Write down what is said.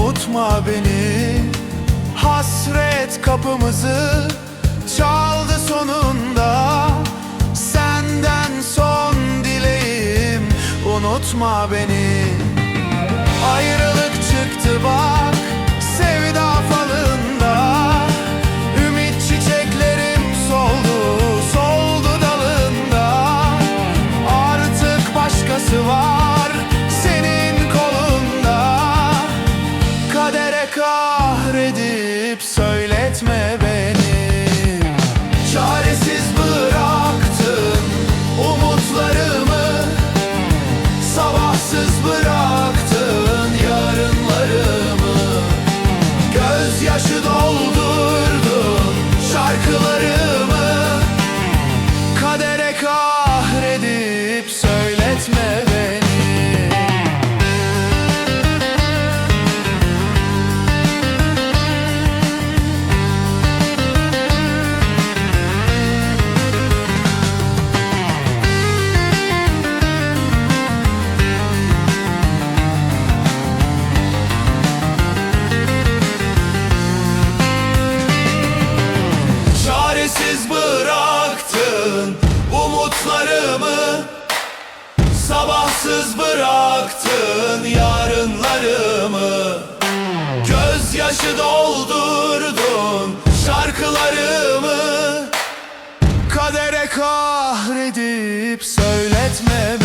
unutma beni. Hasret kapımızı çaldı sonunda. Senden son dileğim. Unutma beni. Ayrılık çıktı bak sevda falında. Ümit çiçeklerim soldu, soldu dalında. Artık başkası var kahredip söyletme beni Cevapsız bıraktın yarınlarımı. Gözyaşı doldurdun şarkılarımı. Kadere kahredip söyletme